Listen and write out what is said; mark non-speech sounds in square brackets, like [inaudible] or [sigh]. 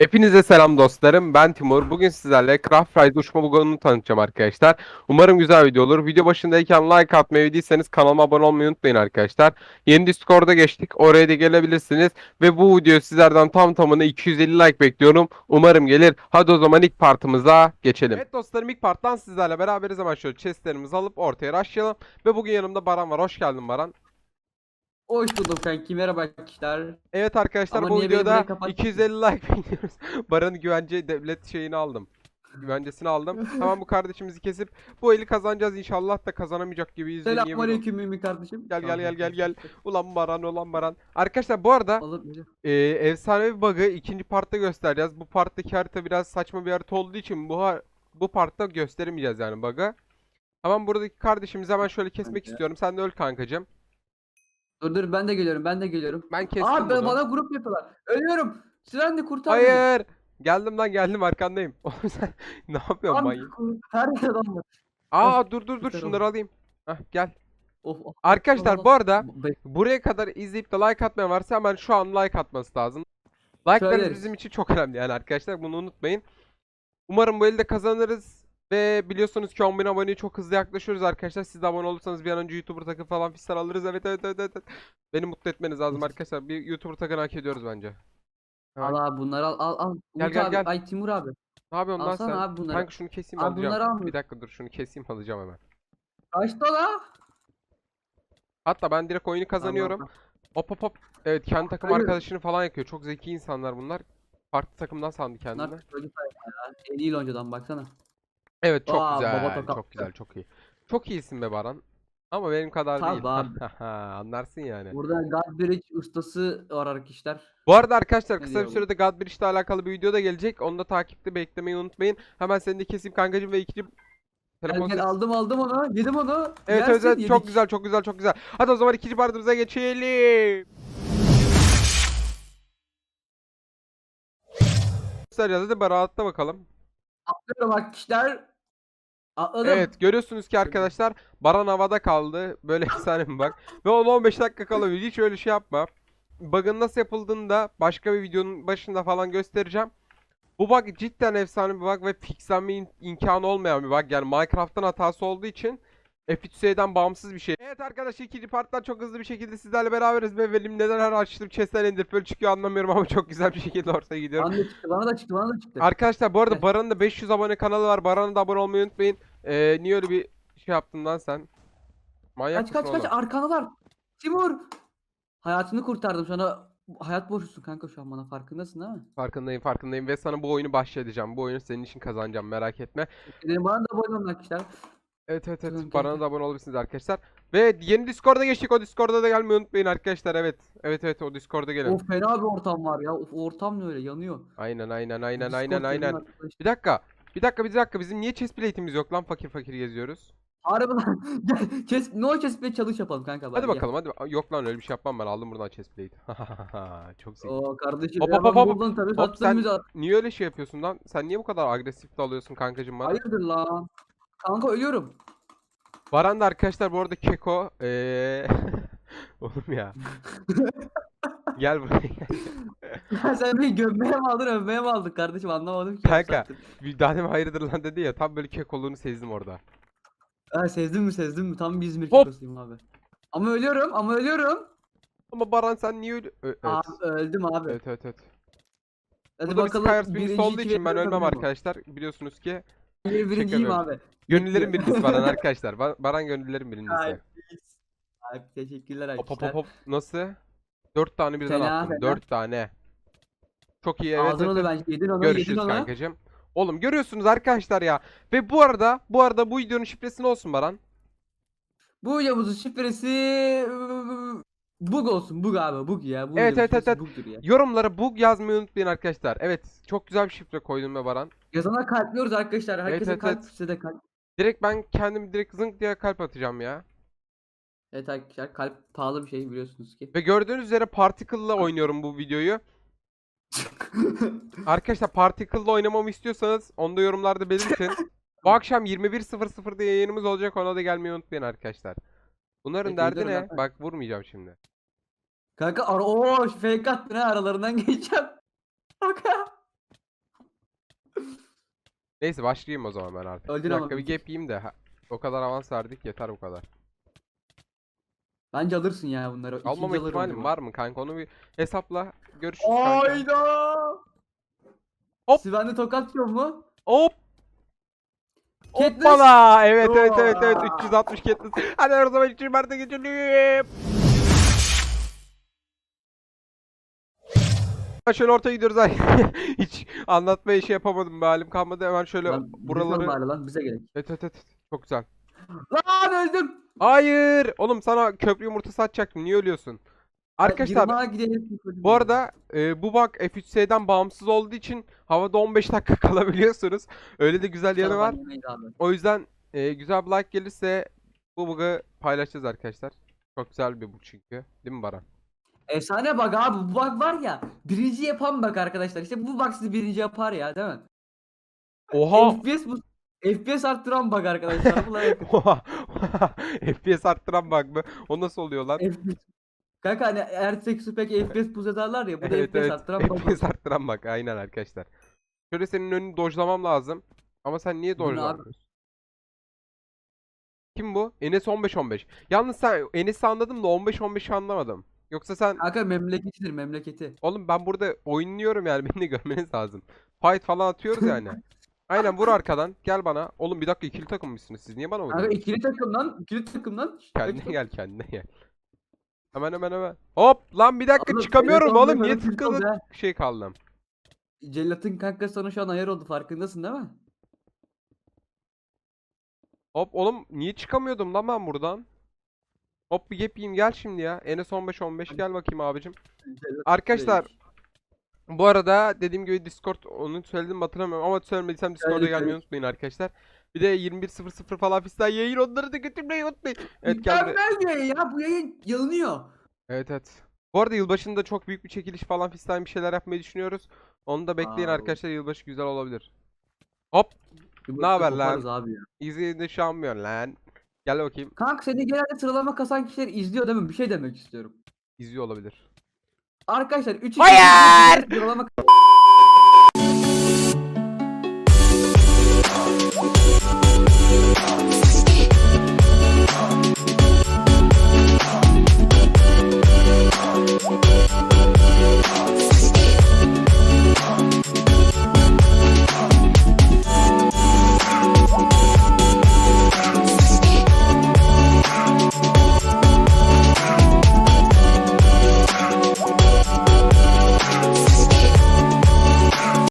Hepinize selam dostlarım. Ben Timur. Bugün sizlerle Craft Rise uçma bugonunu tanıtacağım arkadaşlar. Umarım güzel video olur. Video başındayken like atmayı değilseniz kanalıma abone olmayı unutmayın arkadaşlar. Yeni Discord'a geçtik. Oraya da gelebilirsiniz. Ve bu video sizlerden tam tamına 250 like bekliyorum. Umarım gelir. Hadi o zaman ilk partımıza geçelim. Evet dostlarım ilk parttan sizlerle beraberiz. Hemen şöyle chestlerimizi alıp ortaya rushlayalım. Ve bugün yanımda Baran var. Hoş geldin Baran. Hoş bulduk kanki. Merhaba arkadaşlar. Evet arkadaşlar Ama bu niye beni videoda buraya kapattın? 250 like [laughs] bekliyoruz. Baran'ın güvence devlet şeyini aldım. Güvencesini aldım. [laughs] Tamam bu kardeşimizi kesip bu eli kazanacağız inşallah da kazanamayacak gibiyiz. yemin ediyorum. Selamünaleyküm Mimi kardeşim. Gel gel gel gel gel. Ulan Baran ulan Baran. Arkadaşlar bu arada Alıp geliyor. e, efsanevi bug'ı ikinci partta göstereceğiz. Bu parttaki harita biraz saçma bir harita olduğu için bu har- bu partta gösteremeyeceğiz yani bug'ı. Tamam buradaki kardeşimizi hemen şöyle kesmek Kanka. istiyorum. Sen de öl kankacım. Dur dur ben de geliyorum. Ben de geliyorum. Ben kestim Abi bunu. bana grup yapıyorlar. Ölüyorum. Sürenli kurtar beni. Hayır. Geldim lan geldim arkandayım. [laughs] Oğlum sen ne yapıyorsun Lan, manyak? Her yer adam var. Aa dur dur dur şunları alayım. Hah gel. Of of. Arkadaşlar bu arada Be- buraya kadar izleyip de like atmayan varsa hemen şu an like atması lazım. Like'larınız Söyleriz. bizim için çok önemli yani arkadaşlar bunu unutmayın. Umarım bu elde kazanırız. Ve biliyorsunuz ki 10.000 aboneye çok hızlı yaklaşıyoruz arkadaşlar. Siz de abone olursanız bir an önce YouTuber takı falan fistan alırız. Evet evet evet evet. Beni mutlu etmeniz lazım arkadaşlar. Bir YouTuber takını hak ediyoruz bence. Al abi bunları al al al. Gel, Umut gel, abi. gel. Ay Timur abi. Ne yapıyorsun lan Alsana sen? abi bunları. Kanka şunu keseyim Abi bunları alacağım. almıyor. Bir dakika dur şunu keseyim alacağım hemen. Kaçta la? Hatta ben direkt oyunu kazanıyorum. Hop hop hop. Evet kendi takım Hayır. arkadaşını falan yakıyor. Çok zeki insanlar bunlar. Farklı takımdan sandı kendini. Bunlar çocuk ya. En iyi loncadan baksana. Evet çok Aa, güzel. baba tokat. Çok güzel, çok iyi. Çok iyisin be Baran. Ama benim kadar değil. Tabii abi. [laughs] Anlarsın yani. Burada Godbridge ustası var arkadaşlar. Bu arada arkadaşlar Ne kısa bir diyorum? sürede Godbridge ile alakalı bir video da gelecek. Onu da takipte beklemeyi unutmayın. Hemen seni de keseyim kankacığım ve ikinci Gel telefon gel aldım aldım onu. Yedim onu. Evet Yersin, evet çok yedik. güzel çok güzel çok güzel. Hadi o zaman ikinci partımıza geçelim. Göstereceğiz hadi Baran atla bakalım. Atlıyorum arkadaşlar. Atladım. Evet görüyorsunuz ki arkadaşlar Baran havada kaldı. Böyle [laughs] efsane bir bak. Ve 10-15 dakika kalıyor. Hiç öyle şey yapma. Bug'ın nasıl yapıldığını da başka bir videonun başında falan göstereceğim. Bu bug cidden efsane bir bug ve fixlenme im- imkanı olmayan bir bug. Yani Minecraft'ın hatası olduğu için F3S'den bağımsız bir şey. Evet arkadaşlar ikinci parttan çok hızlı bir şekilde sizlerle beraberiz. Ve benim neden her açtığım chest'ten ender pearl çıkıyor anlamıyorum ama çok güzel bir şekilde ortaya gidiyorum. Bana da çıktı, bana da çıktı, bana da çıktı. Arkadaşlar bu arada. Baran'ın da 500 abone kanalı var. Baran'a da abone olmayı unutmayın. Ee, niye öyle bir şey yaptın lan sen? Manyak kaç kaç mısın kaç oğlum? arkandalar. Timur. Hayatını kurtardım sana. Hayat borçlusun kanka şu an bana farkındasın değil mi? Farkındayım farkındayım ve sana bu oyunu bahşedeceğim. Bu oyunu senin için kazanacağım merak etme. Dedim bana da abone olun Evet evet Tamam, evet Baran'a gel. da abone olabilirsiniz arkadaşlar. Ve yeni Discord'a geçtik. O Discord'a da gelmeyi unutmayın arkadaşlar. Evet. Evet evet o Discord'a gelin. Of fena bir ortam var ya. Of ortam ne öyle yanıyor. Aynen aynen aynen Discord aynen aynen. arkadaşlar. Bir dakika. Bir dakika bir dakika bizim niye chest plate'imiz yok lan fakir fakir geziyoruz. Harbi lan. [laughs] Gel kes no bir çalış yapalım kanka. Hadi bari, gel. bakalım hadi. Yok lan öyle bir şey yapmam ben aldım buradan chest plate. [laughs] Çok zeki. Oo kardeşim Hop, hop, hop, buradan tabii Hop, sen- müze- Niye öyle şey yapıyorsun lan? Sen niye bu kadar agresif de alıyorsun kankacım bana? Hayırdır lan. Kanka ölüyorum. Baran da arkadaşlar bu arada Keko. Eee... [laughs] Oğlum ya. [laughs] Gel buraya. Ya sen beni gömmeye mi aldın övmeye mi aldın kardeşim anlamadım ki. Kanka. Bir daha demin hayırdır lan dedi ya tam böyle kekoluğunu sezdim orada. Ha sezdin mi sezdin mi? Tam bir İzmir Hop. kekosuyum abi. Ama ölüyorum ama ölüyorum. Ama Baran sen niye öyle... Ö- Evet. Abi öldüm abi. Evet evet evet. Hadi Burada bir bakalım. Skyers birincisi birinci, olduğu için ben ölmem arkadaşlar. Biliyorsunuz ki Bir- Birinciyim abi. gönüllerin birincisi Baran [laughs] arkadaşlar. Ba- Baran gönüllerin birincisi. Abi teşekkürler Hop hop arkadaşlar. hop hop. Nasıl? Dört tane birden Fena, attım. fena. Dört tane. Çok iyi evet. Onu evet. bence yedin onu yedin Görüşürüz onu. kankacığım. Oğlum görüyorsunuz arkadaşlar ya. Ve bu arada bu arada bu videonun şifresi ne olsun Baran? Bu videomuzun şifresi bug olsun bug abi bug ya. Bu Evet, evet, evet, şifresi bug'dur ya. Yorumlara bug yazmayı unutmayın arkadaşlar. Evet çok güzel bir şifre koydum be Baran. Yazana kalpliyoruz arkadaşlar. Herkese evet, kalp evet. size de kalp. Direkt ben kendim direkt zınk diye kalp atacağım ya. Evet arkadaşlar kalp pahalı bir şey biliyorsunuz ki. Ve gördüğünüz üzere Particle'la oynuyorum bu videoyu. [laughs] Arkadaşlar Particle'la oynamamı istiyorsanız onu da yorumlarda belirtin. [laughs] bu akşam 21.00'da yayınımız olacak ona da gelmeyi unutmayın arkadaşlar. Bunların Peki, derdi ne? zaten. Bak vurmayacağım şimdi. Kanka ara ooo fake attın ha aralarından [laughs] geçeceğim. Kanka. Neyse başlayayım o zaman ben artık. Öldün bir ama dakika bir gap yiyeyim de. ha- O kadar avans verdik yeter bu kadar. Bence alırsın ya bunları. İkinci Almama alırım ihtimalim diyorum. var mı kanka onu bir hesapla. Görüşürüz kanka. Hayda. Hop. Sven de tokat yiyor mu? Hop. Hoppala. Evet evet evet evet Oha. 360 Katniss. Hadi o zaman 3. Mart'a geçelim. Şöyle ortaya gidiyoruz ay. [laughs] Hiç anlatmaya şey yapamadım be halim kalmadı. Hemen şöyle Lan, buraları. bari lan bize gerek. Evet evet evet. Çok güzel. Lan öldüm. Hayır. Oğlum sana köprü yumurtası atacaktım. Niye ölüyorsun? Arkadaşlar gidelim. bu arada e, bu bug F3S'den bağımsız olduğu için havada 15 dakika [laughs] kalabiliyorsunuz. Öyle de güzel yanı var. O yüzden e, güzel bir like gelirse bu bug'ı paylaşacağız arkadaşlar. Çok güzel bir bug çünkü. Değil mi Baran? Efsane bug abi. Bu bug var ya. Birinci yapan bug arkadaşlar. İşte bu bug sizi birinci yapar ya değil mi? Oha! FPS bu. FPS arttıran bug arkadaşlar. [laughs] Oha! [laughs] FPS arttıran bug mı? O nasıl oluyor lan? Kanka hani Ertek Spek FPS buz ederler ya. Bu da Evet FPS evet. arttıran bug. FPS arttıran bug. Aynen arkadaşlar. Şöyle senin önünü dojlamam lazım. Ama sen niye dojlamıyorsun? Kim bu? Enes 15-15. Yalnız sen Enes'i anladım da 15-15'i anlamadım. Yoksa sen Kanka memleketidir memleketi. Oğlum ben burada oynuyorum yani [laughs] beni de görmeniz lazım. Fight falan atıyoruz yani. [laughs] Aynen vur arkadan. Gel bana. Oğlum bir dakika ikili takımmışsınız siz. Niye bana Kanka vuruyorsunuz? ikili lan. ikili takım lan. Şşt, Kendine gel kendine gel. Hemen hemen hemen. Hop lan bir dakika Oğlum, çıkamıyorum oğlum. Niye ha. şey kaldım. Cellat'ın kanka sana şu an ayar oldu farkındasın değil mi? Hop oğlum niye çıkamıyordum lan ben buradan? Hop bir gap yiyeyim gel şimdi ya. Enes 15-15 gel bakayım abicim. Arkadaşlar bu arada dediğim gibi Discord onu söyledim hatırlamıyorum ama söylemediysem Discord'a gelmeyi unutmayın arkadaşlar. Bir de 21.00 falan fistan yayın onları da götürmeyi unutmayın. Evet gel buraya. Mükemmel ya bu yayın yanılıyor. Evet evet. Bu arada yılbaşında çok büyük bir çekiliş falan fistan bir şeyler yapmayı düşünüyoruz. Onu da bekleyin Aa, arkadaşlar yılbaşı güzel olabilir. Hop Yumurta haber lan? Abi ya. izini şampiyon lan. Gel bakayım. Kanka seni genelde sıralama kasan kişiler izliyor değil mi? Bir şey demek istiyorum. İzliyor olabilir. Arkadaşlar 3 Hayır! sıralama